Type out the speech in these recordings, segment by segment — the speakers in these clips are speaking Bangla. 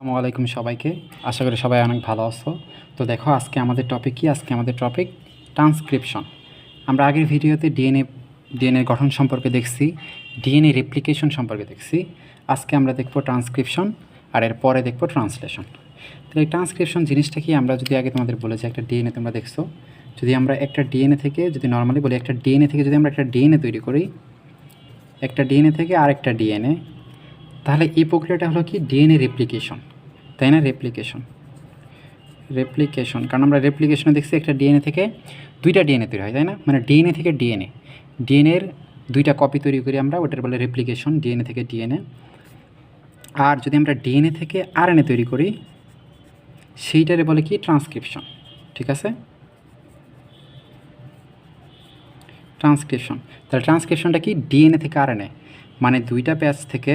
আসসালামু আলাইকুম সবাইকে আশা করি সবাই অনেক ভালো আছো তো দেখো আজকে আমাদের টপিক কি আজকে আমাদের টপিক ট্রান্সক্রিপশন আমরা আগের ভিডিওতে ডিএনএ ডিএনএ গঠন সম্পর্কে দেখছি ডিএনএ রেপ্লিকেশন সম্পর্কে দেখছি আজকে আমরা দেখব ট্রান্সক্রিপশন আর এর পরে দেখব ট্রান্সলেশন তো এই ট্রান্সক্রিপশন জিনিসটা কি আমরা যদি আগে তোমাদের বলেছি একটা ডিএনএ তোমরা দেখছ যদি আমরা একটা ডিএনএ থেকে যদি নর্মালি বলি একটা ডিএনএ থেকে যদি আমরা একটা ডিএনএ তৈরি করি একটা ডিএনএ থেকে আরেকটা ডিএনএ তাহলে এই প্রক্রিয়াটা হলো কি ডিএনএ রেপ্লিকেশন তাই না? রেপ্লিকেশন রেপ্লিকেশন কারণ আমরা রেপ্লিকেশনে দেখছি একটা ডিএনএ থেকে দুইটা ডিএনএ তৈরি হয়, তাই না? মানে ডিএনএ থেকে ডিএনএ ডিএনএর দুইটা কপি তৈরি করি আমরা, ওটার বলে রেপ্লিকেশন ডিএনএ থেকে ডিএনএ আর যদি আমরা ডিএনএ থেকে আরএনএ তৈরি করি, সেইটারে বলে কি? ট্রান্সক্রিপশন ঠিক আছে? ট্রান্সক্রিপশন তাহলে ট্রান্সক্রিপশনটা কি? ডিএনএ থেকে আরএনএ মানে দুইটা প্যাচ থেকে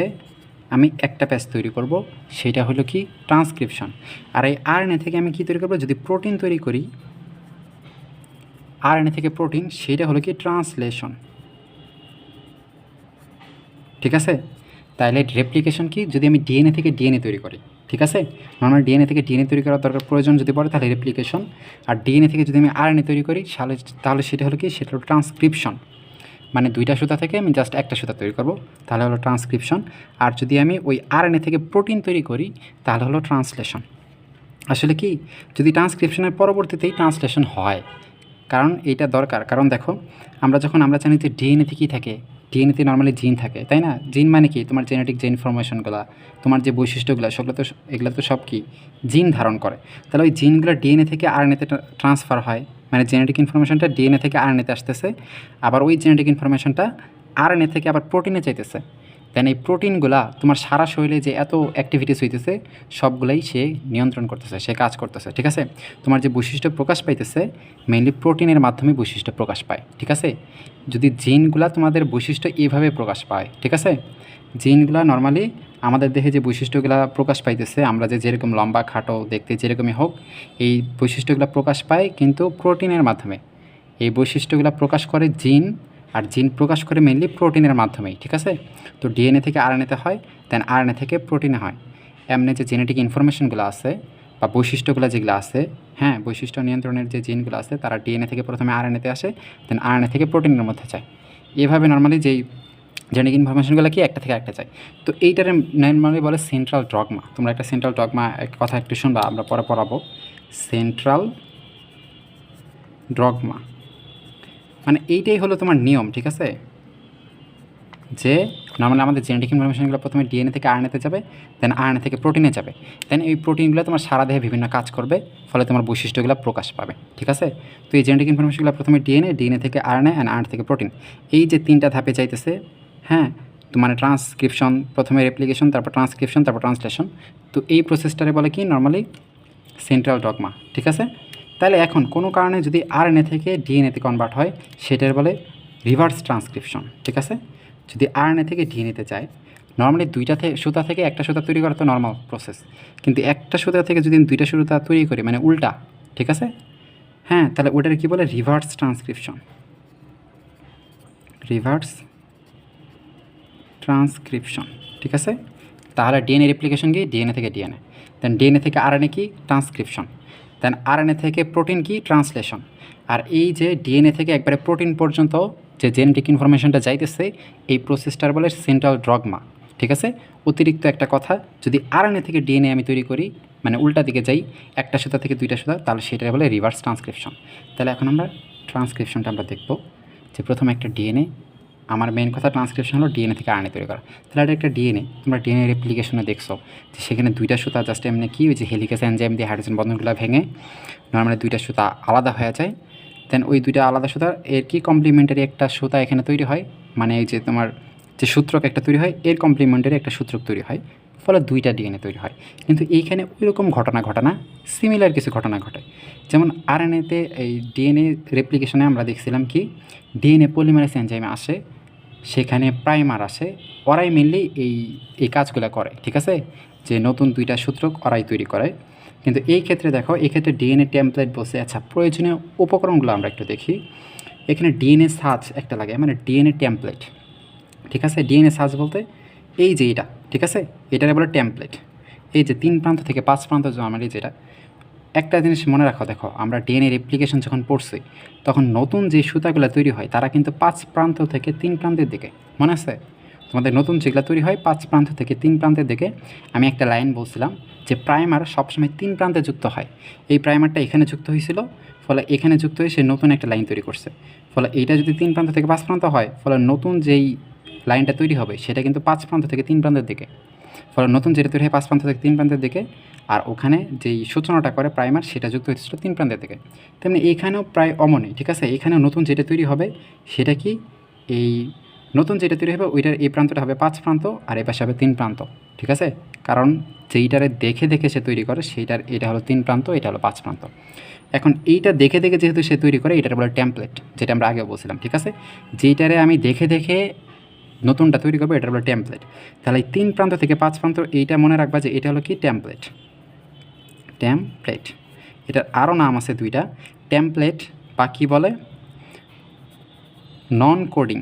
আমি একটা প্যাচ তৈরি করব, সেটা হলো কি ট্রান্সক্রিপশন। আর এই আরএনএ থেকে আমি কি তৈরি করব? যদি প্রোটিন তৈরি করি, আরএনএ থেকে প্রোটিন, সেটা হলো কি ট্রান্সলেশন। ঠিক আছে? তাহলে রেপ্লিকেশন কি? যদি আমি ডিএনএ থেকে ডিএনএ তৈরি করি, ঠিক আছে? নর্মাল ডিএনএ থেকে ডিএনএ তৈরি করার দরকার প্রয়োজন যদি পড়ে, তাহলে রেপ্লিকেশন। আর ডিএনএ থেকে যদি আমি আরএনএ তৈরি করি তাহলে তাহলে সেটা হলো কি? সেটা হলো ট্রান্সক্রিপশন। মানে দুইটা সুতা থেকে আমি জাস্ট একটা সুতা তৈরি করব, তাহলে হলো ট্রান্সক্রিপশন আর যদি আমি ওই আরএনএ থেকে প্রোটিন তৈরি করি, তাহলে হলো ট্রান্সলেশন আসলে কি? যদি ট্রান্সক্রিপশনের পরবর্তীতেই ট্রান্সলেশন হয়, কারণ এইটা দরকার। কারণ দেখো, আমরা যখন, আমরা জানি যে ডিএনএতে কী থাকে? ডিএনএতে নর্মালি জিন থাকে, তাই না? জিন মানে কি? তোমার জেনেটিক যে ইনফরমেশনগুলো তোমার যে বৈশিষ্ট্যগুলো, সেগুলো তো, এগুলো তো সব কি? জিন ধারণ করে। তাহলে ওই জিনগুলো ডিএনএ থেকে আরএনএতে ট্রান্সফার হয়। মানে জেনেটিক ইনফরমেশনটা ডিএনএ থেকে আর আরএনএতে আসতেছে, আবার ওই জেনেটিক ইনফরমেশনটা আর আরএনএ থেকে আবার প্রোটিনে চাইতেছে। দেন এই প্রোটিনগুলা তোমার সারা শরীরে যে এত অ্যাক্টিভিটিস হইতেছে, সবগুলাই সে নিয়ন্ত্রণ করতেছে, সে কাজ করতেছে, ঠিক আছে? তোমার যে বৈশিষ্ট্য প্রকাশ পাইতেছে মেইনলি প্রোটিনের মাধ্যমে বৈশিষ্ট্য প্রকাশ পায়, ঠিক আছে? যদি জিনগুলা তোমাদের বৈশিষ্ট্য এইভাবে প্রকাশ পায়, ঠিক আছে? জিনগুলা নর্মালি আমাদের দেহে যে বৈশিষ্ট্যগুলো প্রকাশ পাইতেছে, আমরা যে যেরকম লম্বা, খাটো, দেখতে যেরকমই হোক, এই বৈশিষ্ট্যগুলো প্রকাশ পায় কিন্তু প্রোটিনের মাধ্যমে। এই বৈশিষ্ট্যগুলো প্রকাশ করে জিন, আর জিন প্রকাশ করে মেনলি প্রোটিনের মাধ্যমেই, ঠিক আছে? তো ডিএনএ থেকে আরএনএতে হয় দেন আরএনএ থেকে প্রোটিনে হয়। এমনি যে জেনেটিক ইনফরমেশনগুলো আছে, বা বৈশিষ্ট্যগুলো যেগুলো আছে হ্যাঁ বৈশিষ্ট্য নিয়ন্ত্রণের যে জিনগুলো আছে, তারা ডিএনএ থেকে প্রথমে আরএনএতে আসে দেন আরএনএ থেকে প্রোটিনের মধ্যে যায়। এভাবে নর্মালি যেই জেনেটিক ইনফরমেশনগুলো কি? একটা থেকে একটা চাই। তো এইটার নর্মালি বলে সেন্ট্রাল ডগমা তোমরা একটা সেন্ট্রাল ডগমা কথা একটু শুনবা, আমরা পরে পড়াবো। সেন্ট্রাল ড্রগমা মানে এইটাই হলো তোমার নিয়ম, ঠিক আছে? যে নর্মালি আমাদের জেনেটিক ইনফরমেশনগুলো প্রথমে ডিএনএ থেকে আরএনএতে যাবে দেন আরএনএ থেকে প্রোটিনে যাবে। দেন এই প্রোটিনগুলো তোমার সারা দেহে বিভিন্ন কাজ করবে, ফলে তোমার বৈশিষ্ট্যগুলো প্রকাশ পাবে, ঠিক আছে? তো এই জেনেটিক ইনফরমেশনগুলো প্রথমে ডিএনএ ডিএনএ থেকে আরএনএ অ্যান্ড আরএনএ থেকে প্রোটিন এই যে তিনটা ধাপে চাইতেছে হ্যাঁ তো মানে ট্রান্সক্রিপশন প্রথমে রেপ্লিকেশন তারপর ট্রান্সক্রিপশন তারপর ট্রান্সলেশন তো এই প্রসেসটারে বলে কি নর্মালি সেন্ট্রাল ডগমা ঠিক আছে? তাহলে এখন কোনো কারণে যদি আরএনএ থেকে ডিএনএতে কনভার্ট হয়, সেটার বলে রিভার্স ট্রান্সক্রিপশন ঠিক আছে? যদি আরএনএ থেকে ডিএনএতে যায় নর্মালি দুইটা থেকে সুতা থেকে একটা সুতা তৈরি করা তো নর্মাল প্রসেস কিন্তু একটা সুতা থেকে যদি দুইটা সুতা তৈরি করি মানে উল্টা, ঠিক আছে? হ্যাঁ তাহলে ওটার কী বলে? রিভার্স ট্রান্সক্রিপশন রিভার্স ট্রান্সক্রিপশন ঠিক আছে? তাহলে ডিএনএ রেপ্লিকেশন কি? ডিএনএ থেকে ডিএনএ দেন ডিএনএ থেকে আরএনএ কি? ট্রান্সক্রিপশন দেন আরএনএ থেকে প্রোটিন কি? ট্রান্সলেশন আর এই যে ডিএনএ থেকে একবারে প্রোটিন পর্যন্ত যে জেনেটিক ইনফরমেশনটা যাইতেছে, এই প্রসেসটার বলে সেন্ট্রাল ড্রগমা ঠিক আছে? অতিরিক্ত একটা কথা, যদি আরএনএ থেকে ডিএনএ আমি তৈরি করি মানে উল্টা দিকে যাই, একটা সুতা থেকে দুইটা সুতা, তাহলে সেটা বলে রিভার্স ট্রান্সক্রিপশন তাহলে এখন আমরা ট্রান্সক্রিপশনটা আমরা দেখব যে প্রথমে একটা ডিএনএ আমার মেন কথা ট্রান্সক্রিপশন হলো ডিএনএ থেকে আরএনএ তৈরি করা। তাহলে এটা একটা ডিএনএ তোমরা ডিএনএ রেপ্লিকেশনে দেখছ। যে সেখানে দুইটা সুতা জাস্ট এমনি কি ওই যে হেলিকাস এনজাইম দিয়ে হাইড্রোজেন বন্ধনগুলো ভেঙে নর্মালি দুইটা সুতা আলাদা হয়ে যায়। দেন ওই দুইটা আলাদা সুতা এর কি কমপ্লিমেন্টারি একটা সুতা এখানে তৈরি হয়? মানে এই যে তোমার যে সূত্রক একটা তৈরি হয়, এর কমপ্লিমেন্টারি একটা সূত্রক তৈরি হয়। ফলে দুইটা ডিএনএ তৈরি হয়। কিন্তু এইখানে ওই রকম ঘটনা ঘটনা সিমিলার কিছু ঘটনা ঘটে। যেমন আরএনএতে এই ডিএনএ রেপ্লিকেশনে আমরা দেখছিলাম কি ডিএনএ পলিমারেস এনজাইমে আসে। সেখানে প্রাইমার আসে ওরাই মেনলি এই এই কাজগুলো করে, ঠিক আছে? যে নতুন দুইটা সূত্র ওরাই তৈরি করে। কিন্তু এই ক্ষেত্রে দেখো, এই ক্ষেত্রে ডিএনএ টেমপ্লেট বসে আচ্ছা প্রয়োজনীয় উপকরণগুলো আমরা একটু দেখি। এখানে ডিএনএ সাজ একটা লাগে মানে ডিএনএ টেমপ্লেট ঠিক আছে? ডিএনএ সাজ বলতে এই যে এটা, ঠিক আছে? এটারে বলে টেমপ্লেট এই যে তিন প্রান্ত থেকে পাঁচ প্রান্ত নর্মালি যেটা। একটা জিনিস মনে রাখো, দেখো, আমরা ডিএনএ রেপ্লিকেশন যখন পড়ছি, তখন নতুন যে সুতাগুলো তৈরি হয়, তারা কিন্তু পাঁচ প্রান্ত থেকে তিন প্রান্তের দিকে, মনে আছে? তোমাদের নতুন যেগুলো তৈরি হয়, পাঁচ প্রান্ত থেকে তিন প্রান্তের দিকে, আমি একটা লাইন বলছিলাম যে প্রাইমার সবসময় তিন প্রান্তে যুক্ত হয়। এই প্রাইমারটা এখানে যুক্ত হয়েছিল, ফলে এখানে যুক্ত হয়ে সে নতুন একটা লাইন তৈরি করছে। ফলে এইটা যদি তিন প্রান্ত থেকে পাঁচ প্রান্ত হয়, ফলে নতুন যেই লাইনটা তৈরি হবে, সেটা কিন্তু পাঁচ প্রান্ত থেকে তিন প্রান্তের দিকে। ফলে নতুন যেটা তৈরি হয় পাঁচ প্রান্ত থেকে তিন প্রান্তের দিকে, আর ওখানে যেই সূচনাটা করে প্রাইমার সেটা যুক্ত হয়েছিল তিন প্রান্তের দিকে। তেমনি এইখানেও প্রায় অমনই, ঠিক আছে? এখানেও নতুন যেটা তৈরি হবে, সেটা কি এই নতুন যেটা তৈরি হবে, ওইটার এই প্রান্তটা হবে পাঁচ প্রান্ত, আর এই পাশে হবে তিন প্রান্ত, ঠিক আছে? কারণ যেইটারে দেখে দেখে সে তৈরি করে, সেইটার এটা হলো তিন প্রান্ত, এটা হলো পাঁচ প্রান্ত। এখন এইটা দেখে দেখে যেহেতু সে তৈরি করে, এটার বলে টেমপ্লেট যেটা আমরা আগে বলছিলাম, ঠিক আছে? যেইটারে আমি দেখে দেখে নতুনটা তৈরি করব, এটা হলো টেমপ্লেট তাহলে এই তিন প্রান্ত থেকে পাঁচ প্রান্ত এইটা মনে রাখবা যে এটা হলো কি টেমপ্লেট টেমপ্লেট এটার আরও নাম আছে দুইটা। টেমপ্লেট বা কী বলে? Non coding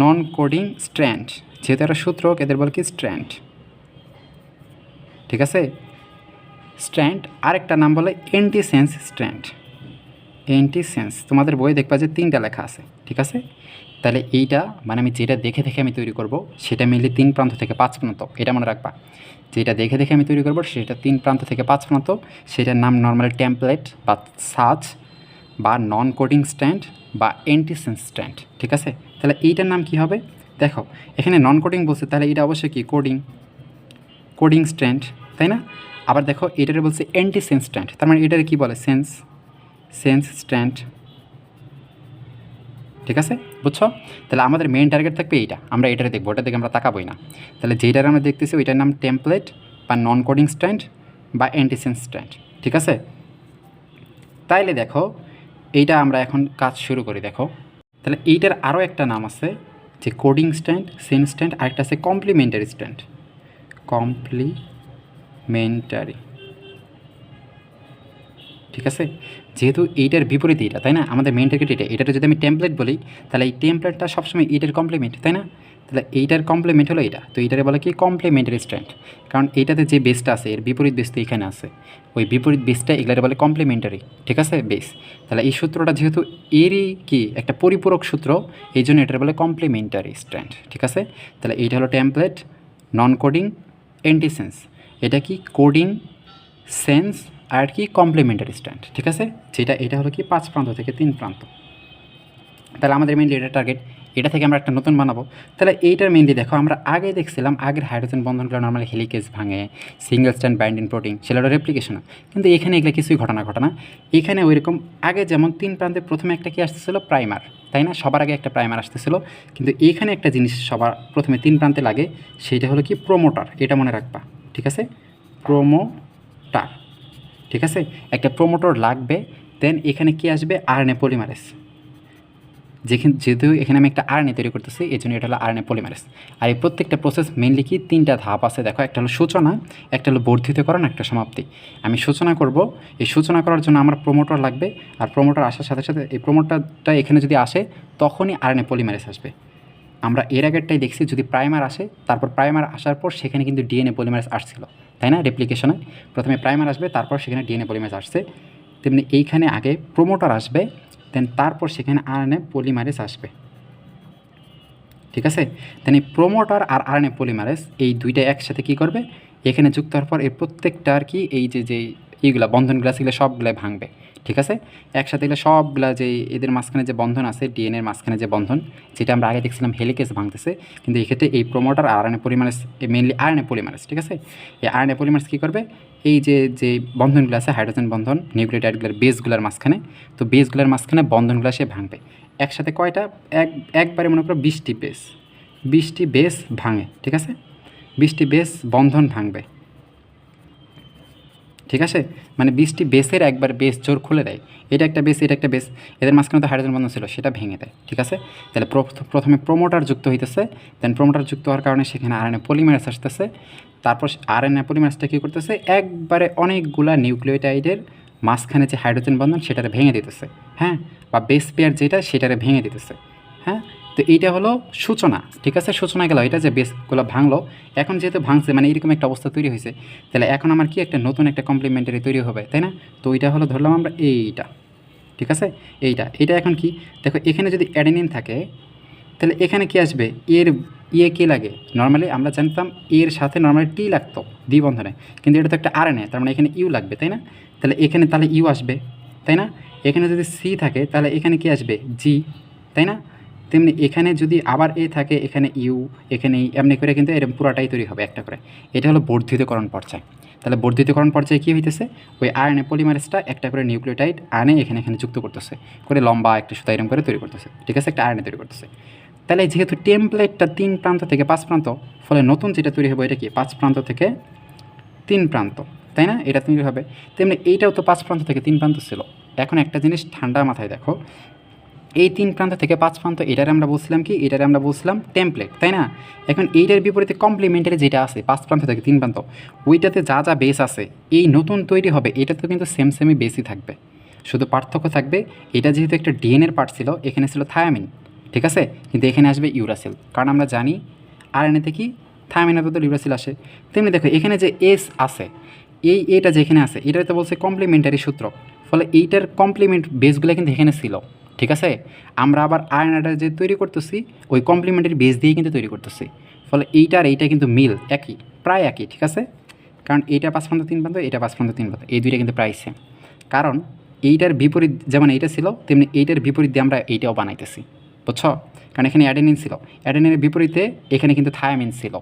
non coding strand যেহেতু একটা সূত্র, এদের বলে কি স্ট্র্যান্ড ঠিক আছে? স্ট্র্যান্ড আরেকটা নাম বলে এন্টিসেন্স স্ট্র্যান্ড এন্টিসেন্স তোমাদের বইয়ে দেখবা যে তিনটা লেখা আছে। ঠিক আছে? তাহলে এইটা মানে আমি যেটা দেখে দেখে আমি তৈরি করব, সেটা মিলে তিন প্রান্ত থেকে পাঁচ প্রান্ত এটা মনে রাখবা। যেটা দেখে দেখে আমি তৈরি করব, সেটা তিন প্রান্ত থেকে পাঁচ প্রান্ত সেটার নাম নর্মালি টেমপ্লেট বা সাজ বা নন কোডিং স্ট্যান্ড বা এন্টিসেন্স স্ট্যান্ড ঠিক আছে? তাহলে এইটার নাম কি হবে? দেখো, এখানে নন কোডিং বলছে, তাহলে এটা অবশ্যই কি? কোডিং কোডিং স্ট্যান্ড তাই না? আবার দেখো, এটারে বলছে অ্যান্টিসেন্স স্ট্যান্ড তার মানে এটারে কী বলে? সেন্স সেন্স স্ট্যান্ড ঠিক আছে? বুঝছ? তাহলে আমাদের মেন টার্গেট থাকবে এইটা। আমরা এটারে দেখব ওটা দেখে আমরা তাকাবোই না। তাহলে যেটার আমরা দেখতেছি, ওইটার নাম টেমপ্লেট বা নন কোডিং স্ট্যান্ড বা অ্যান্টিসেন্স স্ট্যান্ড ঠিক আছে? তাইলে দেখো, এইটা আমরা এখন কাজ শুরু করি, দেখো। তাহলে এইটার আরও একটা নাম আছে, যে কোডিং স্ট্যান্ড সেন স্ট্যান্ড আরেকটা আছে কমপ্লিমেন্টারি স্ট্যান্ড কমপ্লিমেন্টারি ঠিক আছে? যেহেতু এইটার বিপরীত এটা তাই না? আমাদের মেন টার্গেট এটা এটাতে যদি আমি টেমপ্লেট বলি, তাহলে এই টেমপ্লেটটা সবসময় এইটার কমপ্লিমেন্ট তাই না? তাহলে এইটার কমপ্লিমেন্ট হলো এটা তো এইটারে বলে কি? কমপ্লিমেন্টারি স্ট্যান্ড কারণ এইটাতে যে বেসটা আছে, এর বিপরীত বেস তো এখানে আছে। ওই বিপরীত বেসটা এগুলারে বলে কমপ্লিমেন্টারি ঠিক আছে? বেস তাহলে এই সূত্রটা যেহেতু এরই কি? একটা পরিপূরক সূত্র এই জন্য এটার বলে কমপ্লিমেন্টারি স্ট্যান্ড ঠিক আছে? তাহলে এইটা হলো টেমপ্লেট নন কোডিং এন্টিসেন্স এটা কি? কোডিং সেন্স আর কি কমপ্লিমেন্টারি স্ট্যান্ড ঠিক আছে? যেটা, এটা হলো কি পাঁচ প্রান্ত থেকে তিন প্রান্ত। তাহলে আমাদের মেনলি এটা টার্গেট এটা থেকে আমরা একটা নতুন বানাবো। তাহলে এইটার মেনলি দেখো, আমরা আগে দেখছিলাম আগের হাইড্রোজেন বন্ধনগুলো নর্মালি হেলিকেজ ভাঙে সিঙ্গেল স্ট্যান্ড বাইন্ডিং প্রোটিন সেগুলোর রেপ্লিকেশন কিন্তু এখানে এগুলো কিছুই ঘটনা ঘটনা। এখানে ওইরকম আগে যেমন তিন প্রান্তে প্রথমে একটা কি আসতেছিল? প্রাইমার তাই না? সবার আগে একটা প্রাইমার আসতেছিল। কিন্তু এখানে একটা জিনিস সবার প্রথমে তিন প্রান্তে লাগে সেইটা হলো কি প্রোমোটার এটা মনে রাখবা, ঠিক আছে? প্রোমোটার ঠিক আছে? একটা প্রোমোটর লাগবে দেন এখানে কি আসবে? আরএনএ পলিমারেস যেখানে, যেহেতু এখানে আমি একটা আরএনএ তৈরি করতেছি এই জন্য এটা হলো আরএনএ পলিমারেস আর এই প্রত্যেকটা প্রসেস মেনলি কি? তিনটা ধাপ আছে। দেখো, একটা হলো সূচনা, একটা হলো বর্ধিতকরণ, একটা সমাপ্তি। আমি সূচনা করব। এই সূচনা করার জন্য আমার প্রোমোটর লাগবে। আর প্রোমোটর আসার সাথে সাথে এই প্রোমোটরটা এখানে যদি আসে, তখনই আরএনএ পলিমারেস আসবে। আমরা এর আগেরটাই দেখছি, যদি প্রাইমার আসে, তারপর প্রাইমার আসার পর সেখানে কিন্তু ডিএনএ পলিমারেস আসছিল। তাই না? রেপ্লিকেশনে প্রথমে প্রাইমার আসবে, তারপর সেখানে ডিএনএ পলিমেজ আসছে। তেমনি এইখানে আগে প্রোমোটার আসবে দেন তারপর সেখানে আরএনএ পলিমারেস আসবে। ঠিক আছে? তেমনি প্রোমোটার আর আরএনএ পলিমারেস এই দুইটা একসাথে কি করবে? এখানে যুক্ত হওয়ার পর এর প্রত্যেকটা আর কি এই যে যে এইগুলা বন্ধনগুলো সেগুলো সবগুলো ভাঙবে। ঠিক আছে? একসাথে এগুলো সবগুলা যে এদের মাঝখানে যে বন্ধন আছে ডিএনএর মাঝখানে যে বন্ধন, যেটা আমরা আগে দেখছিলাম হেলিকেস ভাঙতেছে, কিন্তু এক্ষেত্রে এই প্রোমোটার আর RNA polymerase mainly RNA polymerase ঠিক আছে? এই আরএনএ পলিমারেস কী করবে? এই যে যে বন্ধনগুলো আছে হাইড্রোজেন বন্ধন নিউক্লিওটাইডগুলোর বেসগুলোর মাঝখানে, তো বেসগুলোর মাঝখানে বন্ধনগুলো সে ভাঙবে। একসাথে কয়টা? এক, একবারে মনে করো বিশটি বেস বিশটি বেস ভাঙে, ঠিক আছে? বিশটি বেস বন্ধন ভাঙবে। ঠিক আছে? মানে বিশটি বেসের একবার বেস জোর খুলে দেয়। এটা একটা বেস, এটা একটা বেস। এদের মাঝখানে তো হাইড্রোজেন বন্ধন ছিল, সেটা ভেঙে দেয়, ঠিক আছে? তাহলে প্রথ- প্রথমে প্রোমোটার যুক্ত হইতেছে দেন প্রোমোটার যুক্ত হওয়ার কারণে সেখানে আরএনএ পলিমারেস আসতেছে। তারপর আরএনএ পলিমারেসটা কী করতেছে? একবারে অনেকগুলা নিউক্লিওটাইডের মাঝখানে যে হাইড্রোজেন বন্ধন, সেটারে ভেঙে দিতেছে হ্যাঁ? বা বেস পেয়ার যেটা, সেটারে ভেঙে দিতেছে হ্যাঁ? তো এইটা হলো সূচনা, ঠিক আছে? সূচনা গেল, এটা যে বেসগুলো ভাঙলো, এখন যেহেতু ভাঙছে মানে এরকম একটা অবস্থা তৈরি হয়েছে, তাহলে এখন আমার কি একটা নতুন একটা কমপ্লিমেন্টারি তৈরি হবে, তাই না? তো এইটা হলো ধরলাম আমরা এইটা, ঠিক আছে? এইটা এটা এখন কি? দেখো, এখানে যদি অ্যাডেনিন থাকে, তাহলে এখানে কি আসবে? এর ইয়ে কী লাগে? নর্মালি আমরা জানতাম এর সাথে নর্মালি টি লাগতো দ্বিবন্ধনে, কিন্তু এটা তো একটা আর তার মানে এখানে ইউ লাগবে, তাই না? তাহলে এখানে তাহলে ইউ আসবে, তাই না? এখানে যদি সি থাকে, তাহলে এখানে কি আসবে? জি তাই না? তেমনি এখানে যদি আবার এ থাকে, এখানে ইউ, এখানে এমনি করে কিন্তু এরকম পুরাটাই তৈরি হবে একটা করে। এটা হলো বর্ধিতকরণ পর্যায়। তাহলে বর্ধিতকরণ পর্যায়ে কী হইতেছে? ওই আয়নে পলিমারেসটা একটা করে নিউক্লিওটাইড আনে এখানে এখানে যুক্ত করতেছে। করে লম্বা একটা সুতা এরকম করে তৈরি করতেছে। ঠিক আছে? একটা আয়নে তৈরি করতেছে। তাহলে যেহেতু টেমপ্লেটটা তিন প্রান্ত থেকে পাঁচ প্রান্ত, ফলে নতুন যেটা তৈরি হবে এটা কি? পাঁচ প্রান্ত থেকে তিন প্রান্ত। তাই না? এটা তৈরি হবে। তেমনি এইটাও তো পাঁচ প্রান্ত থেকে তিন প্রান্ত ছিল। এখন একটা জিনিস ঠান্ডা মাথায় দেখো। এই তিন প্রান্ত থেকে পাঁচ প্রান্ত, এটারে আমরা বলছিলাম কি? এটারে আমরা বলছিলাম টেমপ্লেট তাই না? এখন এইটার বিপরীতে কমপ্লিমেন্টারি যেটা আছে, পাঁচ প্রান্ত থেকে তিন প্রান্ত, ওইটাতে যা যা বেস আছে, এই নতুন তৈরি হবে, এটা তো কিন্তু সেম সেমই বেসই থাকবে। শুধু পার্থক্য থাকবে, এটা যেহেতু একটা ডিএনএর পার্ট ছিল, এখানে ছিল থায়ামিন ঠিক আছে? কিন্তু এখানে আসবে ইউরাসিল কারণ আমরা জানি আর এনে কি? থায়ামিনের বদল ইউরাসিল আসে। তেমনি দেখো, এখানে যে এস আছে, এই এটা যেখানে আছে এটা তো বলছে কমপ্লিমেন্টারি সূত্র, ফলে এইটার কমপ্লিমেন্ট বেসগুলো কিন্তু এখানে ছিল। ঠিক আছে? আমরা আবার আয়নাটা যে তৈরি করতেছি, ওই কমপ্লিমেন্টারি বেস দিয়েই কিন্তু তৈরি করতেছি। ফলে এইটা আর এইটা কিন্তু মিল একই, প্রায় একই, ঠিক আছে? কারণ এইটা পাঁচ প্রান্ত তিন প্রান্ত এটা পাঁচ প্রান্ত তিন প্রান্ত এই দুইটা কিন্তু প্রায় সেম কারণ এইটার বিপরীত, যেমন এইটা ছিল, তেমনি এইটার বিপরীত দিয়ে আমরা এইটাও বানাইতেছি। বুঝছ? কারণ এখানে অ্যাডেনিন ছিল। অ্যাডেনিনের বিপরীতে এখানে কিন্তু থায়ামিন ছিল।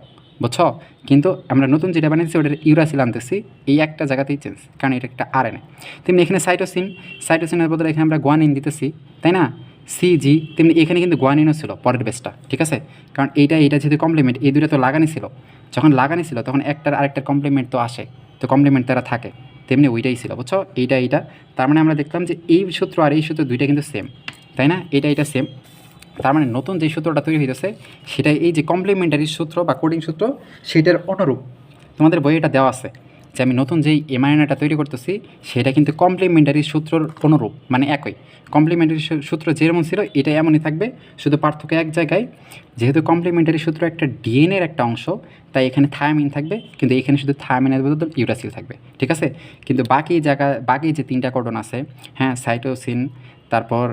বুঝছ? কিন্তু আমরা নতুন যেটা বানিয়েছি, ওটার ইউরাসিল আনতেছি, এই একটা জায়গাতেই চেঞ্জ কারণ এটা একটা আর এনে তেমনি এখানে সাইটোসিন সাইটোসিনের বদলে এখানে আমরা গোয়ানিন দিতেছি, তাই না? সিজি তেমনি এখানে কিন্তু গোয়ানিনও ছিল পরের বেসটা ঠিক আছে? কারণ এইটা এইটা যেহেতু কমপ্লিমেন্ট এই দুটো তো লাগানি ছিল। যখন লাগানি ছিল, তখন একটার আরেকটার কমপ্লিমেন্ট তো আসে, তো কমপ্লিমেন্ট তারা থাকে, তেমনি ওইটাই ছিল, বুঝছ? এইটা এইটা, তার মানে আমরা দেখলাম যে এই সূত্র আর এই সূত্র দুইটা কিন্তু সেম তাই না? এটা এটা সেম তার মানে নতুন যে সূত্রটা তৈরি হইতেছে সেটা এই যে কমপ্লিমেন্টারি সূত্র বা কোডিং সূত্র, সেটার অনুরূপ। তোমাদের বইয়ে এটা দেওয়া আছে যে আমি নতুন যেই এমআইএনটা তৈরি করতেছি, সেটা কিন্তু কমপ্লিমেন্টারি সূত্রর অনুরূপ মানে একই। কমপ্লিমেন্টারি সূত্র যেমন ছিল, এটা এমনই থাকবে, শুধু পার্থক্য এক জায়গায়। যেহেতু কমপ্লিমেন্টারি সূত্র একটা ডিএনএর একটা অংশ, তাই এখানে থায়ামিন থাকবে, কিন্তু এখানে শুধু থায়ামিনের বদল ইউরাসিল থাকবে, ঠিক আছে? কিন্তু বাকি জায়গা, বাকি যে তিনটা কোডন আছে হ্যাঁ সাইটোসিন তারপর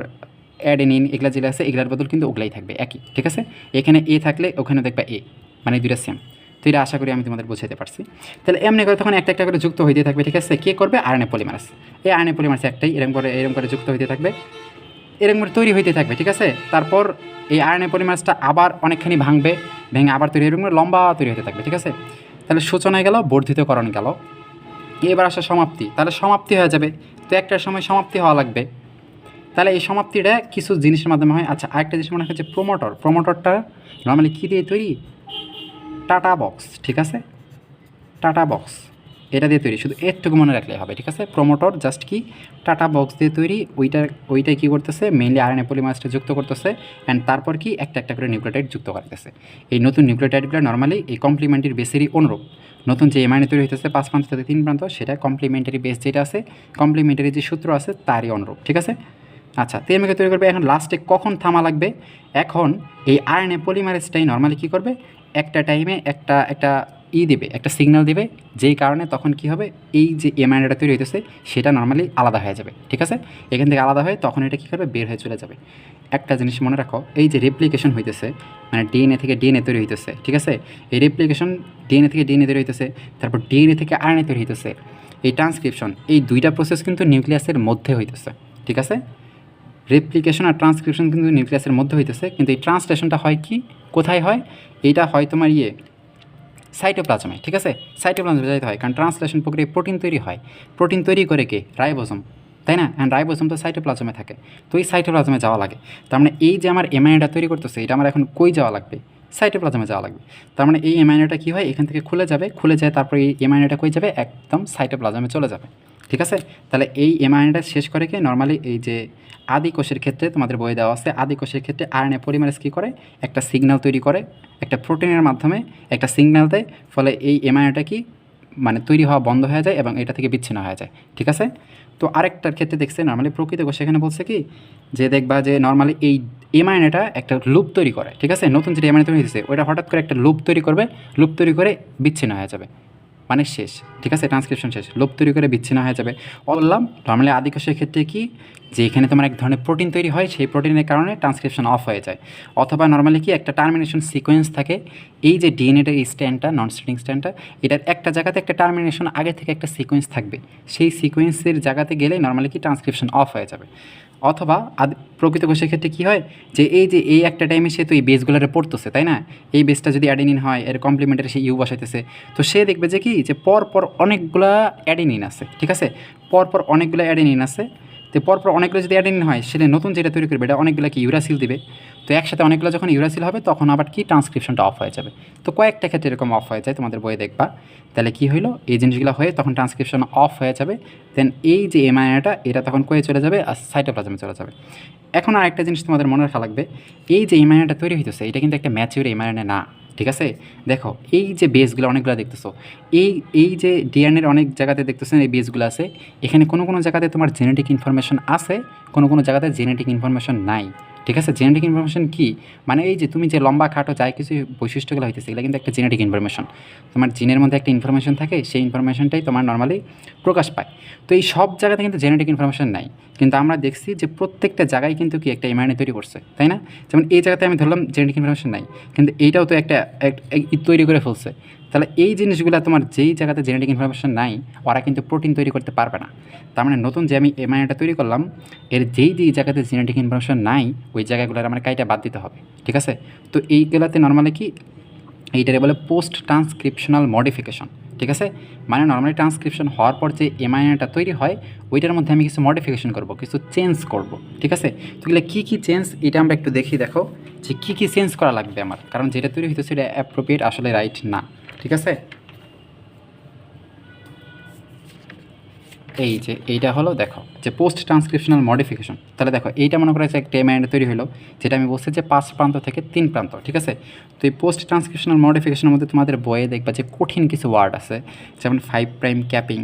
অ্যাডেনিন এগুলা যেগুলো আছে, এগুলার বদল কিন্তু ওগুলাই থাকবে, একই, ঠিক আছে? এখানে এ থাকলে ওখানে দেখবে এ মানে দুইটা সেম তো এটা আশা করি আমি তোমাদের বোঝাতে পারছি। তাহলে এমনি করে তখন একটা একটা করে যুক্ত হইতে থাকবে, ঠিক আছে? কে করবে? আরএনএ পলিমারাস এই আরএনএ পলিমারাস একটাই, এরকম করে এরকম করে যুক্ত হইতে থাকবে। এরকম করে তৈরি হইতে থাকবে, ঠিক আছে? তারপর এই আরএনএ পলিমারাসটা আবার অনেকখানি ভাঙবে, ভেঙে আবার তৈরি, এরকম করে লম্বা তৈরি হতে থাকবে, ঠিক আছে? তাহলে সূচনায় গেল, বর্ধিতকরণ গেল। এবার আসা সমাপ্তি। তাহলে সমাপ্তি হয়ে যাবে। তো একটার সময় সমাপ্তি হওয়া লাগবে। তাহলে এই সমাপ্তিটা কিছু জিনিসের মাধ্যমে হয়। আচ্ছা আরেকটা জিনিস মনে হচ্ছে প্রোমোটর প্রোমোটরটা নর্মালি কী দিয়ে তৈরি? টাটা বক্স ঠিক আছে? টাটা বক্স এটা দিয়ে তৈরি। শুধু এরটুকু মনে রাখলেই হবে, ঠিক আছে? প্রোমোটর জাস্ট কি? টাটা বক্স দিয়ে তৈরি, ওইটার, ওইটাই কী করতেছে? মেইনলি আরএনএ পলিমাসটা যুক্ত করতেছে অ্যান্ড তারপর কি? একটা একটা করে নিউক্লিওটাইড যুক্ত করতেছে। এই নতুন নিউক্লিওটাইডগুলো নর্মালি এই কমপ্লিমেন্টারি বেসেরই অনুরূপ। নতুন যে এমআইনে তৈরি হইতেছে পাঁচ প্রান্ত থেকে তিন প্রান্ত, সেটা কমপ্লিমেন্টারি বেস যেটা আছে কমপ্লিমেন্টারি যে সূত্র আছে, তারই অনুরূপ, ঠিক আছে? আচ্ছা তেমকে তৈরি করবে এখন লাস্টে কখন থামা লাগবে? এখন এই আরএনএ পলিমারেজটাই নর্মালি কী করবে? একটা টাইমে একটা একটা ই দেবে, একটা সিগন্যাল দেবে, যেই কারণে তখন কি হবে? এই যে এমআইনটা তৈরি হইতেছে, সেটা নর্মালি আলাদা হয়ে যাবে, ঠিক আছে? এখান থেকে আলাদা হয়ে তখন এটা কী করবে? বের হয়ে চলে যাবে। একটা জিনিস মনে রাখো, এই যে রেপ্লিকেশন হইতেছে মানে ডিএনএ থেকে ডিএনএ তৈরি হইতেছে, ঠিক আছে? এই রেপ্লিকেশন ডিএনএ থেকে ডিএনএ তৈরি হইতেছে, তারপর ডিএনএ থেকে আরএনএ তৈরি হইতেছে। এই ট্রান্সক্রিপশন এই দুইটা প্রসেস কিন্তু নিউক্লিয়াসের মধ্যে হইতেছে, ঠিক আছে? রেপ্লিকেশন আর ট্রান্সক্রিপশন কিন্তু নিউক্লিয়াসের মধ্যে হইতেছে। কিন্তু এই ট্রান্সলেশনটা হয় কি? কোথায় হয়? এইটা হয় তোমার ইয়ে সাইটোপ্লাজমে ঠিক আছে? সাইটোপ্লাজমে যাইতে হয়, কারণ ট্রান্সলেশন প্রক্রিয়ায় প্রোটিন তৈরি হয়। প্রোটিন তৈরি করে কে? রাইবোজম তাই না? অ্যান্ড রাইবোজম তো সাইটোপ্লাজমে থাকে। তো এই সাইটোপ্লাজমে যাওয়া লাগে। তার মানে এই যে আমার এমআইএটা তৈরি করতেছে, এটা আমার এখন কই যাওয়া লাগবে? সাইটোপ্লাজমে যাওয়া লাগবে। তার মানে এই এমআইএটা কী হয়? এখান থেকে খুলে যাবে। খুলে যায়, তারপরে এই এমআইএটা কই যাবে? একদম সাইটোপ্লাজমে চলে যাবে। ঠিক আছে? তাহলে এই এমআইএটা শেষ করে কি? নর্মালি এই যে আদি কোষের ক্ষেত্রে তোমাদের বই দেওয়া আছে, আদি কোষের ক্ষেত্রে আরএনএ পলিমারেজ কী করে? একটা সিগন্যাল তৈরি করে, একটা প্রোটিনের মাধ্যমে একটা সিগন্যাল দেয়, ফলে এই এমআইএনটা কি? মানে তৈরি হওয়া বন্ধ হয়ে যায় এবং এটা থেকে বিচ্ছিন্ন হয়ে যায়, ঠিক আছে? তো আরেকটার ক্ষেত্রে দেখছে নর্মালি প্রকৃত কোষ এখানে বলছে কি? যে দেখবা যে নর্মালি এই এমআইএনএটা একটা লুপ তৈরি করে, ঠিক আছে? নতুন যেটা এমআইএন তৈরি হয়েছে ওটা হঠাৎ করে একটা লুপ তৈরি করবে লুপ তৈরি করে বিচ্ছিন্ন হয়ে যাবে। মানে শেষ, ঠিক আছে? ট্রান্সক্রিপশন শেষ। লোভ তৈরি করে বিচ্ছিন্ন হয়ে যাবে। বললাম নর্মালি আদিকোষের ক্ষেত্রে কি? যে এখানে তোমার এক ধরনের প্রোটিন তৈরি হয়, সেই প্রোটিনের কারণে ট্রান্সক্রিপশন অফ হয়ে যায়। অথবা নর্মালি কি? একটা টার্মিনেশন সিকোয়েন্স থাকে। এই যে ডিএনএটার এই স্ট্যান্ডটা নন স্ট্রিং স্ট্যান্ডটা এটার একটা জায়গাতে একটা টার্মিনেশন আগে থেকে একটা সিকোয়েন্স থাকবে। সেই সিকোয়েন্সের জায়গাতে গেলে নর্মালি কি? ট্রান্সক্রিপশন অফ হয়ে যাবে। অথবা প্রকৃত কোষের ক্ষেত্রে কী হয়? যে এই যে এই একটা টাইমে সে তো এই বেসগুলোরে পড়তেছে, তাই না? এই বেসটা যদি অ্যাডেনিন হয়, এর কমপ্লিমেন্টারি সে ইউ বসাইতেছে। তো সে দেখবে যে কি? যে পরপর অনেকগুলো অ্যাডেনিন আছে, ঠিক আছে? পরপর পর অনেকগুলো অ্যাডেনিন আছে। তো পরপর অনেকগুলো যদি অ্যাডেনিন হয়, সেটা নতুন যেটা তৈরি করবে, এটা অনেকগুলো কি ইউরাসিল দিবে? তো একসাথে অনেকগুলো যখন ইউরাসিল হবে, তখন আবার কি ট্রান্সক্রিপশনটা অফ হয়ে যাবে। তো কয়েকটা ক্ষেত্রে এরকম অফ হয়ে যায়, তোমাদের বইয়ে দেখবা। তাহলে কি হইল? এই জিনিসগুলো হয়ে তখন ট্রান্সক্রিপশন অফ হয়ে যাবে দেন এই যে এমআইএনটা এটা তখন কয়ে চলে যাবে আর সাইটোপ্লাজমে চলে যাবে। এখন আরেকটা জিনিস তোমাদের মনে রাখা লাগবে, এই যে এমআইএনটা তৈরি হইতেছে, এটা কিন্তু একটা ম্যাচিউর এমআইএনএ না। ঠিক আছে? দেখো, এই যে বেসগুলো অনেকগুলো দেখতেছো, এই এই যে ডিএনএর অনেক জায়গাতে দেখতেছেন এই বেসগুলো আছে, এখানে কোনো কোনো জায়গাতে তোমার জেনেটিক ইনফরমেশন আছে, কোনো কোনো জায়গাতে জেনেটিক ইনফরমেশন নাই। ঠিক আছে? জেনেটিক ইনফরমেশন কি? মানে এই যে তুমি যে লম্বা, খাটো যাই কিছু বৈশিষ্ট্যগুলো হইতেছে, এগুলো কিন্তু একটা জেনেটিক ইনফরমেশন তোমার জিনের মধ্যে একটা ইনফরমেশন থাকে, সেই ইনফরমেশনটাই তোমার নর্মালি প্রকাশ পায়। তো এই সব জায়গাতে কিন্তু জেনেটিক ইনফরমেশন নাই। কিন্তু আমরা দেখছি যে প্রত্যেকটা জায়গায় কিন্তু কি একটা এমআরএনএ তৈরি করছে, তাই না? যেমন এই জায়গাতে আমি ধরলাম জেনেটিক ইনফরমেশন নাই, কিন্তু এইটাও তো একটা, এক- এক- তৈরি করে ফেলছে। তাহলে এই জিনিসগুলো তোমার যেই জায়গাতে জেনেটিক ইনফরমেশান নাই, ওরা কিন্তু প্রোটিন তৈরি করতে পারবে না। তার মানে নতুন যে আমি এমআইএনটা তৈরি করলাম, এর যেই যেই জায়গাতে জেনেটিক ইনফরমেশান নাই, ওই জায়গাগুলোর আমার কাইটা বাদ দিতে হবে, ঠিক আছে? তো এইগুলাতে নর্মালি কি? এইটারে বলে পোস্ট ট্রান্সক্রিপশনাল মডিফিকেশন ঠিক আছে? মানে নর্মালি ট্রান্সক্রিপশন হওয়ার পর যে এমআইএনটা তৈরি হয়, ওইটার মধ্যে আমি কিছু মডিফিকেশন করব, কিছু চেঞ্জ করব, ঠিক আছে? তো এগুলো কী কী চেঞ্জ এটা আমরা একটু দেখি দেখো, যে কী কী চেঞ্জ করা লাগবে আমার, কারণ যেটা তৈরি হইতেছে সেটা অ্যাপ্রোপ্রিয়েট আসলে রাইট না। ঠিক আছে? এই যে এইটা হলো, দেখো, যে পোস্ট ট্রান্সক্রিপশনাল মডিফিকেশন তাহলে দেখো, এইটা মনে করা হচ্ছে একটা এমআইএনটা তৈরি হলো, যেটা আমি বলছি যে পাঁচ প্রান্ত থেকে তিন প্রান্ত, ঠিক আছে? তো এই পোস্ট ট্রান্সক্রিপশনাল মডিফিকেশনের মধ্যে তোমাদের বইয়ে দেখবা যে কঠিন কিছু ওয়ার্ড আছে, যেমন ফাইভ প্রাইম ক্যাপিং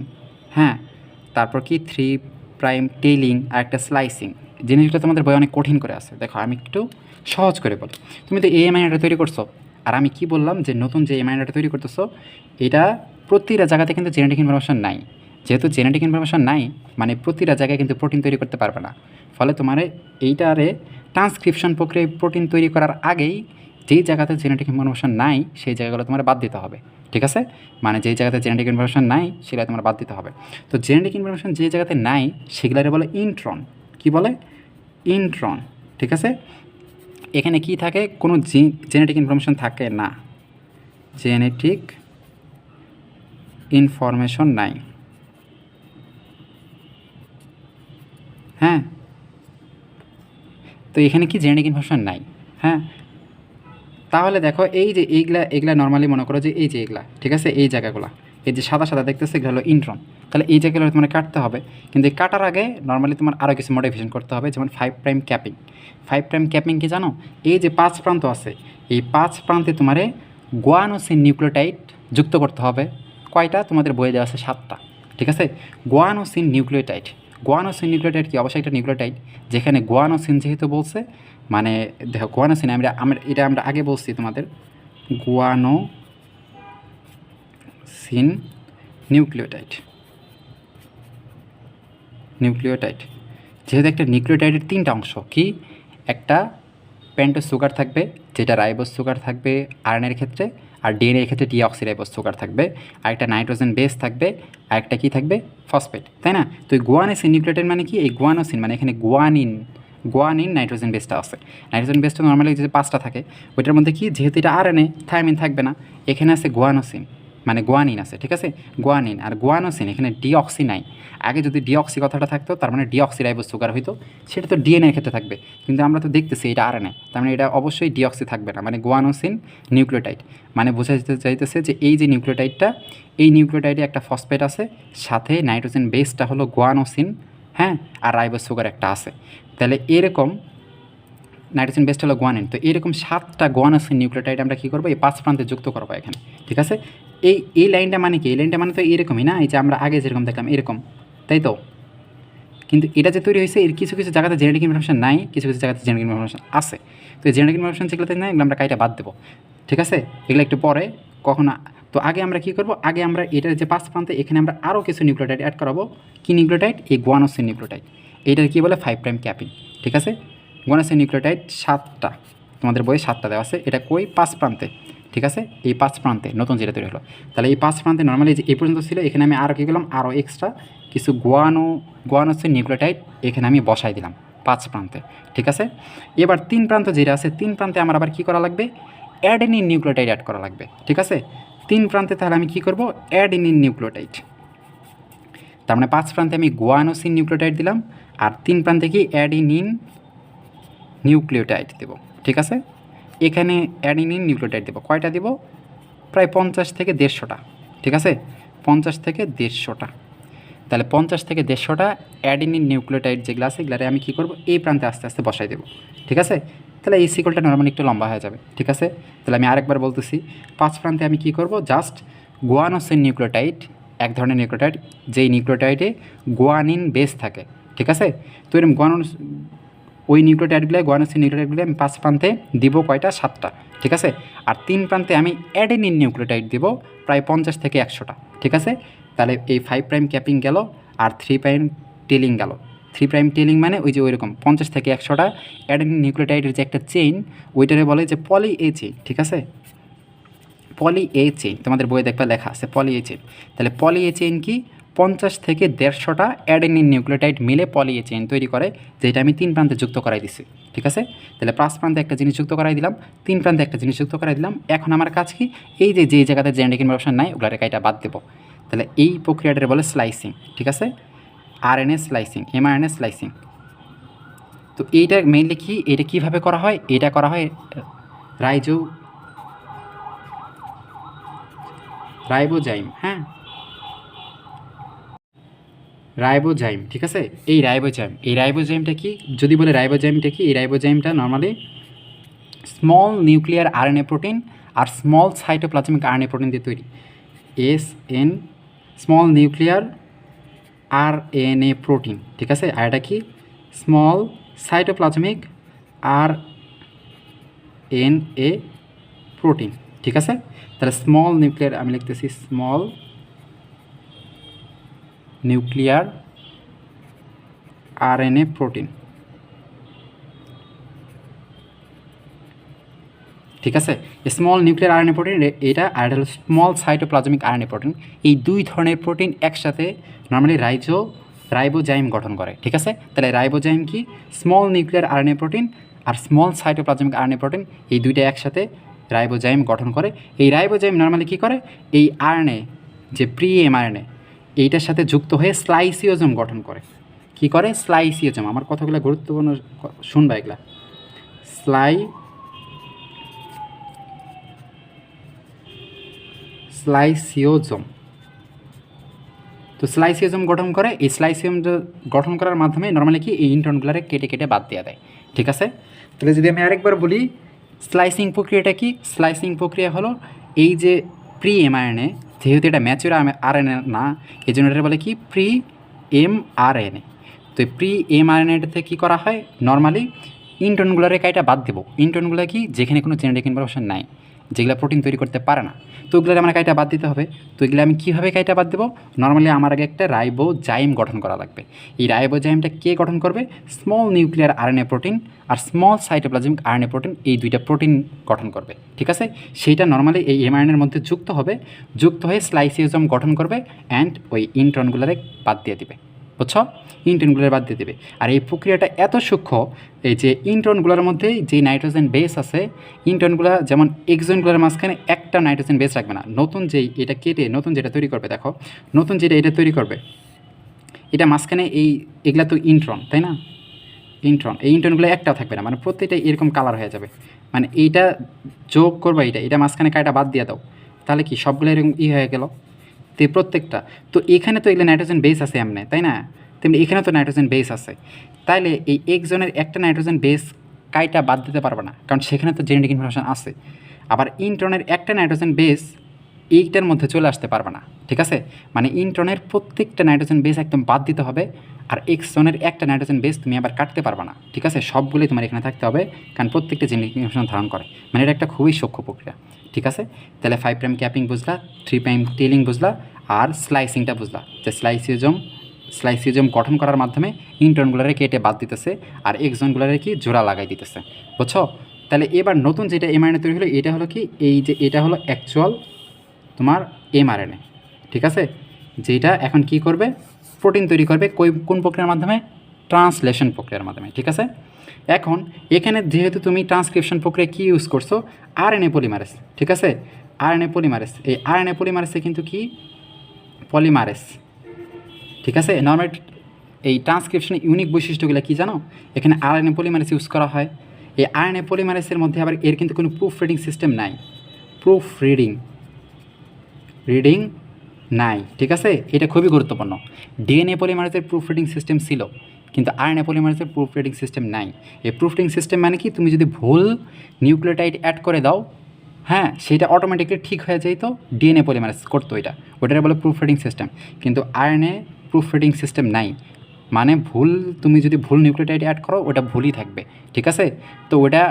হ্যাঁ? তারপর কি থ্রি প্রাইম টেইলিং আর একটা স্লাইসিং জিনিসগুলো তোমাদের বই অনেক কঠিন করে আছে। দেখো, আমি একটু সহজ করে বলি। তুমি তো এই এমআইএনটা তৈরি করছ আর আমি কি বললাম যে নতুন যে এমআইএনটা তৈরি করতেছো, এটা প্রতিটা জায়গাতে কিন্তু জেনেটিক ইনফরমেশন নাই। যেহেতু জেনেটিক ইনফরমেশন নাই মানে প্রতিটা জায়গায় কিন্তু প্রোটিন তৈরি করতে পারবে না। ফলে তোমার এইটারে ট্রান্সক্রিপশন প্রক্রিয়ায় প্রোটিন তৈরি করার আগেই যেই জায়গাতে জেনেটিক ইনফরমেশন নাই, সেই জায়গাগুলো তোমার বাদ দিতে হবে। ঠিক আছে? মানে যেই জায়গাতে জেনেটিক ইনফরমেশন নাই, সেগুলো তোমার বাদ দিতে হবে। তো জেনেটিক ইনফরমেশন যে জায়গাতে নাই, সেগুলারে বলে ইন্ট্রন কি বলে? ইন্ট্রন ঠিক আছে? এখানে কি থাকে? কোনো জেনেটিক ইনফরমেশন থাকে না। জেনেটিক ইনফরমেশন নাই। হ্যাঁ? তো এখানে কি জেনেটিক ইনফরমেশন নাই? হ্যাঁ? তাহলে দেখো, এই যে এইগুলা, এগুলা নর্মালি মনে করো যে এই যে এগুলা ঠিক আছে? এই জায়গাগুলো, এই যে সাদা সাদা দেখতেছে, এগুলো হলো ইন্ট্রন তাহলে এই জায়গাগুলো তোমার কাটতে হবে, কিন্তু কাটার আগে নর্মালি তোমার আরও কিছু মডিফিকেশন করতে হবে, যেমন five prime capping five prime capping কি জানো? এই যে পাঁচ প্রান্ত আছে, এই পাঁচ প্রান্তে তোমারে গোয়ানোসিন নিউক্লিওটাইড যুক্ত করতে হবে। কয়টা? তোমাদের বয়ে দেওয়া আছে সাতটা, ঠিক আছে? গোয়ানোসিন নিউক্লিওটাইড গোয়ানোসিন নিউক্লিওটাইড কি? অবশ্যই একটা নিউক্লিওটাইড যেখানে গোয়ানোসিন যেহেতু বলছে মানে দেখো গোয়ানোসিন আমরা আমরা, এটা আমরা আগে বলছি তোমাদের। Guanosine nucleotide nucleotide. যেহেতু একটা নিউক্লিওটাইডের তিনটা অংশ, কি? একটা পেন্টো সুগার থাকবে, যেটা রাইবোস সুগার থাকবে আয়রনের ক্ষেত্রে, আর ডিএনএ এর ক্ষেত্রে ডিঅক্সিরাইবোস সুগার থাকবে। আর একটা নাইট্রোজেন বেস থাকবে, আর একটা কী থাকবে? ফসফেট, তাই না? তো এই গোয়ানোসিন, নিউক্লিওটাইড মানে কি? এই গোয়ানোসিন মানে এখানে গোয়ানিন গোয়ানিন নাইট্রোজেন বেসটা আছে। নাইট্রোজেন বেসটা নর্মালি যে পাঁচটা থাকে, ওইটার মধ্যে কি? যেহেতু এটা আর এনে থাইমিন থাকবে না, এখানে আছে গোয়ানোসিন। মানে গোয়ানিন আছে, ঠিক আছে? গোয়ানিন আর গোয়ানোসিন এখানে ডিঅক্সি নাই আগে যদি ডিঅক্সি কথাটা থাকতো, তার মানে ডিঅক্সি রাইবোস সুগার হইতো, সেটা তো ডিএনএর ক্ষেত্রে থাকবে। কিন্তু আমরা তো দেখতেছি এটা আর তার মানে এটা অবশ্যই ডিঅক্সি থাকবে না মানে গোয়ানোসিন নিউক্লিওটাইড মানে বোঝা যেতে চাইতেছে যে এই যে নিউক্লিওটাইডটা এই নিউক্লিওটাইডে একটা ফসফেট আছে, সাথে নাইট্রোজেন বেসটা হলো গোয়ানোসিন হ্যাঁ? আর রাইবোস সুগার একটা আছে। তাহলে এরকম নাইট্রোজেন বেসটা হলো গোয়ানিন তো এরকম সাতটা গোয়ানোসিন নিউক্লিওটাইড আমরা কী করব? এই পাঁচ প্রান্তে যুক্ত করব এখানে, ঠিক আছে? এই এই লাইনটা মানে কি? এই লাইনটা মানে তো এরকমই না? এই যে আমরা আগে যেরকম দেখলাম এরকম। তাই তো? কিন্তু এটা যে তৈরি হয়েছে, এর কিছু কিছু জায়গাতে জেনেটিক ইনফরমেশন নাই, কিছু কিছু জায়গাতে জেনেটিক ইনফরমেশন আছে। তো জেনেটিক ইনফরমেশন যেগুলোতে নাই, এগুলো আমরা কাইটা বাদ দেবো। ঠিক আছে? এগুলো একটু পরে, কখন তো আগে আমরা কি করব? আগে আমরা এটার যে পাঁচ প্রান্তে এখানে আমরা আরও কিছু নিউক্লিওটাইড অ্যাড করাবো। কি নিউক্লিওটাইড? এই গোয়ানোসিন নিউক্লিওটাইড। এইটার কী বলে? ফাইভ প্রাইম ক্যাপিং ঠিক আছে? গোয়ানোসিন নিউক্লিওটাইড সাতটা। তোমাদের বইয়ে সাতটা দেওয়া আছে। এটা কই? পাঁচ প্রান্তে। ঠিক আছে? এই পাঁচ প্রান্তে নতুন যেটা তৈরি হলো। তাহলে এই পাঁচ প্রান্তে নর্মালি যে এই পর্যন্ত ছিল, এখানে আমি আরও কী করলাম? আরও এক্সট্রা কিছু গোয়ানো গোয়ানোসিন নিউক্লিওটাইড, এখানে আমি বসাই দিলাম পাঁচ প্রান্তে, ঠিক আছে? এবার তিন প্রান্ত যেটা আছে, তিন প্রান্তে আমার আবার কী করা লাগবে? অ্যাড অ্যাডেনিন নিউক্লিওটাইড অ্যাড করা লাগবে, ঠিক আছে? তিন প্রান্তে তাহলে আমি কী করব? Adenine nucleotide. তার মানে পাঁচ প্রান্তে আমি গোয়ানোসিন নিউক্লিওটাইড দিলাম, আর তিন প্রান্তে কি? অ্যাডিনিন নিউক্লিওটাইড দেব, ঠিক আছে? এখানে অ্যাডিনিন নিউক্লিওটাইড দেবো। কয়টা দেব? প্রায় পঞ্চাশ থেকে দেড়শোটা, ঠিক আছে? পঞ্চাশ থেকে দেড়শোটা। তাহলে পঞ্চাশ থেকে দেড়শোটা অ্যাডিনিন নিউক্লিওটাইড যেগুলো আছে, এগুলারে আমি কী করব? এই প্রান্তে আস্তে আস্তে বসাই দেবো, ঠিক আছে? তাহলে এই সিকলটা নর্মালি একটু লম্বা হয়ে যাবে, ঠিক আছে? তাহলে আমি আরেকবার বলতেছি, পাঁচ প্রান্তে আমি কী করব? জাস্ট গোয়ানোসিন নিউক্লিওটাইড, এক ধরনের নিউক্লিওটাইড, যেই নিউক্লিওটাইডে গোয়ানিন বেস থাকে, ঠিক আছে? তো এরকম গোয়ানোস ওই নিউক্লিওটাইডগুলো গোয়ানোসিন নিউক্লিওটাইডগুলো আমি পাঁচ প্রান্তে দিব কয়টা? সাতটা, ঠিক আছে? আর তিন প্রান্তে আমি অ্যাডেনিন নিউক্লিওটাইড দিব প্রায় পঞ্চাশ থেকে একশোটা, ঠিক আছে? তাহলে এই ফাইভ প্রাইম ক্যাপিং গেল আর থ্রি প্রাইম টেলিং গেল। থ্রি প্রাইম টেলিং মানে ওই যে ওইরকম পঞ্চাশ থেকে একশোটা অ্যাডেনিন নিউক্লিওটাইডের যে একটা চেইন ওইটারে বলে যে পলি এ চেইন ঠিক আছে? পলি এ চেইন তোমাদের বইয়ে দেখবে লেখা আছে পলি এ চেইন তাহলে পলি এ চেইন কি? পঞ্চাশ থেকে দেড়শোটা অ্যাডেনিন নিউক্লিওটাইড মিলে পলি এ চেইন তৈরি করে, যেটা আমি তিন প্রান্তে যুক্ত করাই দিছি, ঠিক আছে? তাহলে পাঁচ প্রান্তে একটা জিনিস যুক্ত করাই দিলাম, তিন প্রান্তে একটা জিনিস যুক্ত করাই দিলাম, এখন আমার কাজ কি? এই যে, যেই জায়গাতে জেনেটিক ইনফরমেশন নাই ওগুলো রেখাইটা বাদ দেবো। তাহলে এই প্রক্রিয়াটার বলে স্লাইসিং, ঠিক আছে? RNA splicing mRNA splicing. তো এইটা মেইনলি কি? এটা কীভাবে করা হয়? এটা করা হয়, রাইজো রাইবোজাইম হ্যাঁ? রাইবোজাইম, ঠিক আছে? এই রাইবোজাইম, এই রাইবোজাইমটা কি? যদি বলে রাইবোজাইমটা কি, এই রাইবোজাইমটা normally small nuclear RNA protein আর স্মল সাইটোপ্লাজমিক আরএনএ প্রোটিন দিয়ে তৈরি। S N small nuclear R N A protein ঠিক আছে? আর এটা কি? Small cytoplasmic R N A protein ঠিক আছে? তাহলে স্মল নিউক্লিয়ার আমি লিখতেছি small nuclear R N A protein. ঠিক আছে? স্মল নিউক্লিয়ার আরএনএ প্রোটিন এটা আর হলো স্মল সাইটোপ্লাজমিক আরএনএ প্রোটিন এই দুই ধরনের প্রোটিন একসাথে নর্মালি রাইজো রাইবোজাইম গঠন করে। ঠিক আছে? তাহলে রাইবোজাইম কি? স্মল নিউক্লিয়ার আরএনএ প্রোটিন আর স্মল সাইটোপ্লাজমিক আরএনএ প্রোটিন এই দুইটা একসাথে রাইবোজাইম গঠন করে। এই রাইবোজাইম নর্মালি কী করে? এই আরএনএ যে প্রি এমআরএনএ এইটার সাথে যুক্ত হয়ে স্লাইসিওজম গঠন করে। কি করে? স্লাইসিওজম। আমার কথাগুলো গুরুত্বপূর্ণ শুনবা এগুলা। স্লাই স্লাইসিওজম। তো স্লাইসিওজম গঠন করে, এই স্লাইসিয়াম গঠন করার মাধ্যমে নর্মালি কি? এই ইন্টনগুলারে কেটে কেটে বাদ দেওয়া দেয়। ঠিক আছে? তাহলে যদি আমি আরেকবার বলি, স্লাইসিং প্রক্রিয়াটা কি? স্লাইসিং প্রক্রিয়া হলো এই যে প্রি এমআরএনএ যেহেতু এটা ম্যাচিউর এন না এই জন্য এটা বলে কি? Pre M R N A তো প্রি এম আর এন এটাতে কী করা হয়? নর্মালি ইন্টনগুলোরে কাইটা বাদ দেবো। ইন্টনগুলো কি? যেখানে কোনো জেনেটিক ইনফরমেশন নাই। যেগুলো প্রোটিন তৈরি করতে পারে না। তো ওগুলো আমার কাইটা বাদ দিতে হবে। তো এগুলো আমি কীভাবে কাইটা বাদ দেবো? নর্মালি আমার আগে একটা রাইবো জাইম গঠন করা লাগবে। এই রাইবো জাইমটা কে গঠন করবে? স্মল নিউক্লিয়ার আরএনএ প্রোটিন আর স্মল সাইটোপ্লাজমিক আরএনএ প্রোটিন এই দুইটা প্রোটিন গঠন করবে। ঠিক আছে? সেইটা নর্মালি এই এমআরএনের মধ্যে যুক্ত হবে। যুক্ত হয়ে স্লাইসিজম গঠন করবে অ্যান্ড ওই ইন্ট্রনগুলোরে বাদ দিয়ে দিবে। বুঝছ? ইন্টনগুলোর বাদ দিয়ে দেবে। আর এই প্রক্রিয়াটা এত সূক্ষ্ম, এই যে ইন্টনগুলোর মধ্যে যে নাইট্রোজেন বেস আছে ইন্টনগুলো যেমন এক্সনগুলোর মাঝখানে একটা নাইট্রোজেন বেস রাখবে না। নতুন যেই এটা কেটে, নতুন যেটা তৈরি করবে, দেখো। নতুন যেটা এটা তৈরি করবে, এটা মাঝখানে এই, এগুলা তো ইন্ট্রন, তাই না? ইন্ট্রন, এই ইন্টনগুলো একটাও থাকবে না মানে প্রত্যেকটা এরকম কালার হয়ে যাবে। মানে এইটা যোগ করবে এটা এটা মাঝখানে কাটা বাদ দিয়ে দাও। তাহলে কি সবগুলো এরকম ই হয়ে গেল? তো এই প্রত্যেকটা। তো এখানে তো এগুলো নাইট্রোজেন বেস আছে এমনি, তাই না? তেমনি এখানে তো নাইট্রোজেন বেস আছে। তাইলে এই একজনের একটা নাইট্রোজেন বেস কাইটা বাদ দিতে পারবে না, কারণ সেখানে তো জেনেটিক ইনফরমেশন আছে। আবার ইন্ট্রনের একটা নাইট্রোজেন বেস এইটার মধ্যে চলে আসতে পারবে না, ঠিক আছে? মানে ইন্ট্রনের প্রত্যেকটা নাইট্রোজেন বেস একদম বাদ দিতে হবে, আর এক্সনের একটা নাইট্রোজেন বেস তুমি আবার কাটতে পারবে না, ঠিক আছে? সবগুলোই তোমার এখানে থাকতে হবে, কারণ প্রত্যেকটা জিনিস ইনফরমেশন ধারণ করে। মানে এটা একটা খুবই সূক্ষ্ম প্রক্রিয়া। ঠিক আছে? তাহলে ফাইভ প্রাইম ক্যাপিং বুঝলা থ্রি প্রাইম টেলিং বুঝলা, আর স্লাইসিংটা বুঝলা। যে স্লাইসিজম স্লাইসিজম গঠন করার মাধ্যমে ইন্ট্রনগুলোরে কেটে বাদ দিতেছে, আর এক্সনগুলোরে কি জোড়া লাগাই দিতেছে। বুঝছ? তাহলে এবার নতুন যেটা এমআরএনএ তৈরি হলো, এটা হলো কি? এই যে এটা হলো অ্যাকচুয়াল তোমার এমআরএনএ ঠিক আছে? যেটা এখন কি করবে? প্রোটিন তৈরি করবে কোন প্রক্রিয়ার মাধ্যমে? ট্রান্সলেশন প্রক্রিয়ার মাধ্যমে, ঠিক আছে? এখন, এখানে যেহেতু তুমি ট্রান্সক্রিপশন প্রক্রিয়া কী ইউজ করছ? আরএনএ পলিমারেস ঠিক আছে? আরএনএ পলিমারেস এই আরএনএ পলিমারেসে কিন্তু কি? পলিমারেস ঠিক আছে? নর্মাল এই ট্রান্সক্রিপশনের ইউনিক বৈশিষ্ট্যগুলো কী জানো? এখানে আরএনএ পলিমারেস ইউজ করা হয়। এই আরএনএ পলিমারেসের মধ্যে আবার এর কিন্তু কোনো প্রুফ রিডিং সিস্টেম নাই। প্রুফ রিডিং রিডিং নাই, ঠিক আছে? এটা খুবই গুরুত্বপূর্ণ। ডিএনএ পলিমারেসের প্রুফ রিডিং সিস্টেম ছিল। কিন্তু আরএনএ পলিমারেজের প্রুফ রিডিং সিস্টেম নাই। এই প্রুফ রিডিং সিস্টেম মানে কি? তুমি যদি ভুল নিউক্লিওটাইড অ্যাড করে দাও হ্যাঁ সেটা অটোমেটিকলি ঠিক হয়ে যেত ডিএনএ পলিমারেজ করতো এটা। ওটারে বলে প্রুফ রিডিং সিস্টেম কিন্তু আরএনএ প্রুফ রিডিং সিস্টেম নাই। মানে ভুল, তুমি যদি ভুল নিউক্লিওটাইড অ্যাড করো, ওটা ভুলই থাকবে। ঠিক আছে? তো ওটা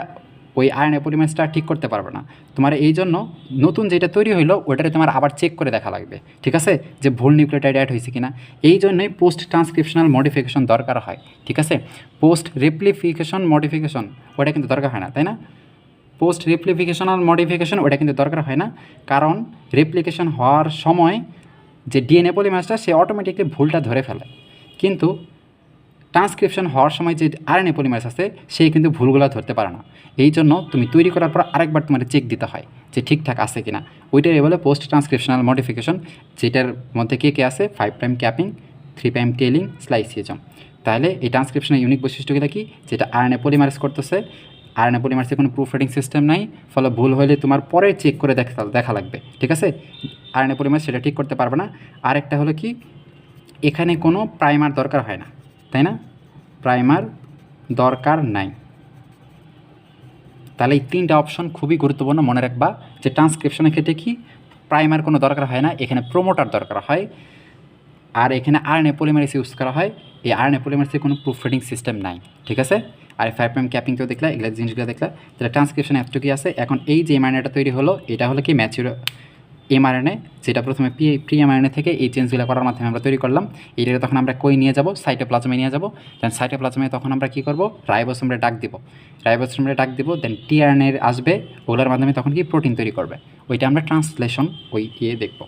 ওই আয়রনের পরিমাণটা ঠিক করতে পারবে না। তোমার এই জন্য নতুন যেটা তৈরি হইল ওটারে তোমার আবার চেক করে দেখা লাগবে। ঠিক আছে? যে ভুল নিউক্লিওটাইড অ্যাড হয়েছে কিনা। এই জন্যই পোস্ট ট্রান্সক্রিপশনাল মডিফিকেশন দরকার হয়। ঠিক আছে? পোস্ট রেপ্লিফিকেশন মডিফিকেশন ওটা কিন্তু দরকার হয় না, তাই না? পোস্ট রেপ্লিফিকেশনাল মডিফিকেশন ওটা কিন্তু দরকার হয় না। কারণ রেপ্লিকেশন হওয়ার সময় যে ডিএনএ পলিমাসটা সে অটোমেটিকলি ভুলটা ধরে ফেলে। কিন্তু ট্রান্সক্রিপশন হওয়ার সময় যে আরএনএ পলিমারেজ আছে, সেই কিন্তু ভুলগুলো ধরতে পারে না। এই জন্য তুমি তৈরি করার পর আরেকবার তোমার চেক দিতে হয় যে ঠিকঠাক আছে কিনা। ওইটাই বলে পোস্ট ট্রান্সক্রিপশনাল মডিফিকেশন যেটার মধ্যে কে কে আছে five prime capping three prime tailing স্লাইসিজম তাহলে এই ট্রান্সক্রিপশনের ইউনিক বৈশিষ্ট্যগুলো কি? যেটা আরএনএ পলিমারেজ করতেছে আরএনএ পলিমারেজে কোনো প্রুফ রেটিং সিস্টেম নাই, ফলে ভুল হলে তোমার পরে চেক করে দেখা দেখা লাগবে, ঠিক আছে? আরএনএ পলিমারেজ সেটা ঠিক করতে পারবে না। আরেকটা হলো কি, এখানে কোনো প্রাইমার দরকার হয় না। তাই না? প্রাইমার দরকার নাই। তাহলে এই তিনটা অপশন খুবই গুরুত্বপূর্ণ মনে রাখবা যে ট্রান্সক্রিপশনের ক্ষেত্রে কি? প্রাইমার কোনো দরকার হয় না, এখানে প্রোমোটার দরকার হয়। আর এখানে আরএনএ পলিমারেস ইউজ করা হয়, এই আরএনএ পলিমারেসের কোনো প্রুফ রিডিং সিস্টেম নাই, ঠিক আছে? আর ফাইভ এম ক্যাপিংকেও দেখলা, এগুলো জিনিসগুলো দেখলা, তাহলে ট্রান্সক্রিপশন এতটুকুই আছে। এখন এই যে এমআরএনএটা তৈরি হলো, এটা হলো কি ম্যাচিউর এমআরএনএ যেটা প্রথমে পি প্রি এমআরএনএ থেকে এই চেঞ্জগুলো করার মাধ্যমে আমরা তৈরি করলাম। এইটা তখন আমরা কই নিয়ে যাব? সাইটে প্লাজমে নিয়ে যাব। দেন সাইটে প্লাজমে তখন আমরা কী করব? রাইবোসোমরে ডাক দিব। রাইবোসোমরে ডাক দিব দেন টিআরএনএর আসবে। ওগুলোর মাধ্যমে তখন কি প্রোটিন তৈরি করবে? ওইটা আমরা ট্রান্সলেশন ওই গিয়ে দেখব।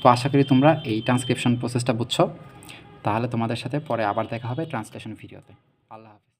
তো আশা করি তোমরা এই ট্রান্সক্রিপশন প্রসেসটা বুঝছ। তাহলে তোমাদের সাথে পরে আবার দেখা হবে ট্রান্সলেশন ভিডিওতে আল্লাহ হাফিজ।